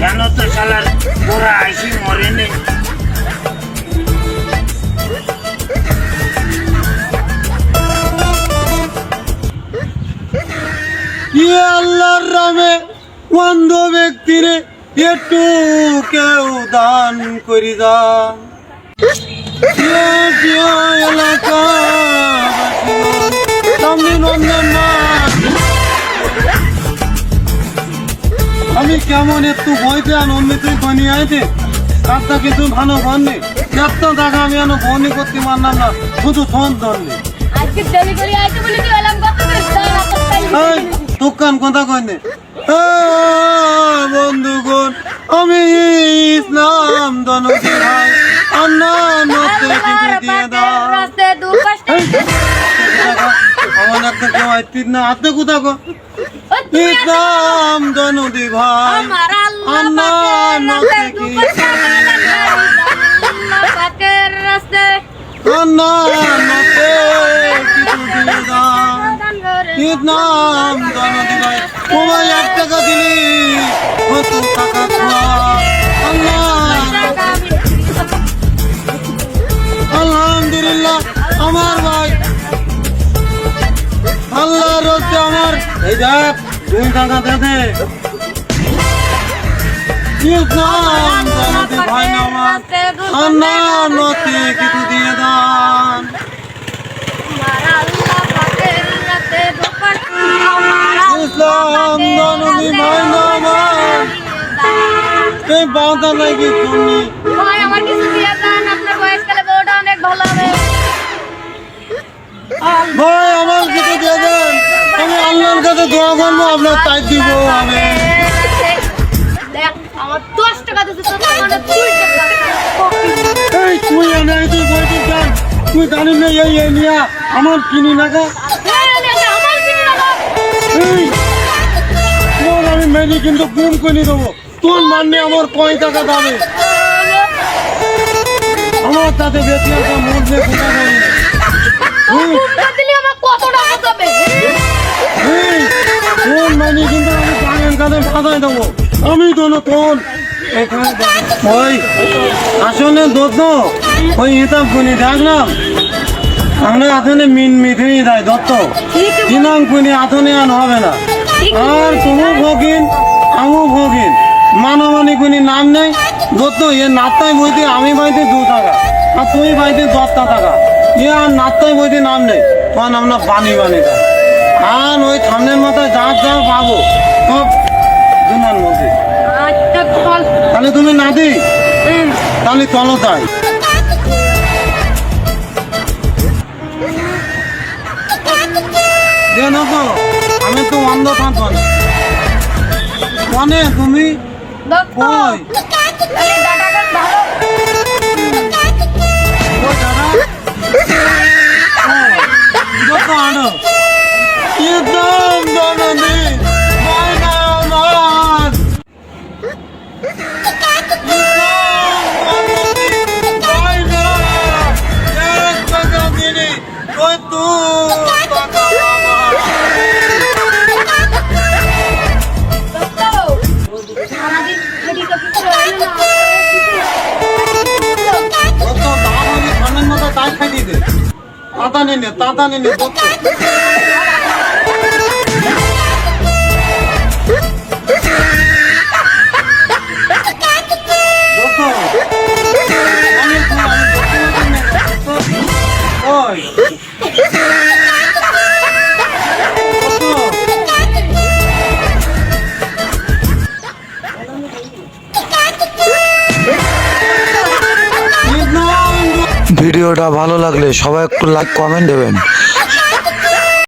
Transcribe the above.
কেন তো শালার ওরা আইসি মরে নেই ইয়ে আল্লাহর নামে অন্ধ ব্যক্তিরে একটু কেউ দান করি দান এলাকা কেমন একটু বইতে আনন্দিত বনি আইতে তারটা কিন্তু ভালো বননি এত টাকা আমি এনে বনি করতে পারলাম না শুধু ফোন ধরলি। দোকান কথা কইনে? বন্ধুগণ আমি ইসলাম দনদি ভাই। আন্না দিয়ে দাও। না কোথা গো? আমার আল্লাহ নতে কি পাকের রাস্তে আন্না নতে এক টাকা দিলি আল্লাহ রস্তে আমার এই দেখ দুই টাকা দে দে ইসলাম জানাতে ভাই আমার। আল্লাহ নতে কিছু দিয়ে দান। ইসলাম জানাতে ভাই আমার এই বাধা নাকি তুমি? দোয়া করব আপনার তাই দিব আমি। মানে এই তুই এনে তুই বলছিস কেন তুই জানিস না এই আমার কিনি না গা। তোর আমি মেনি কিন্তু গুম কিনে দেবো। তোর মানলে আমার কয় টাকা দাবে আমার তাতে বেশি একটা মরলে কোথা কাঁধে দেবো আমি না তোর। ওই, আসলে দত্ত, ওই হিসাব কুনি দেখলাম আমরা আসলে মিন মিথিনি দেয় দত্ত। ইনাম কুনি আথনে আন হবে না। আর তুমি ভগিন, আমু ভগিন। মানবানি কুনি নাম নেই। দত্ত, এ নাত্তাই বইতে আমি বাইতে দু টাকা, আর তুই বাইতে দশটা টাকা। এ আর নাত্তাই বইতে নাম নেই। তখন আমরা বানি বানি দেয় আর ওই সামনের মাথায় যা যা পাবো, সব আচ্ছা, তাহলে তুমি না দিই হুম, তাহলে চলো তাই আমি তো অন্ধ থাকব মনে তুমি? কই। কই তাতা নেনে তাতা নেনে ভিডিওটা ভালো লাগলে সবাই একটু লাইক কমেন্ট দেবেন।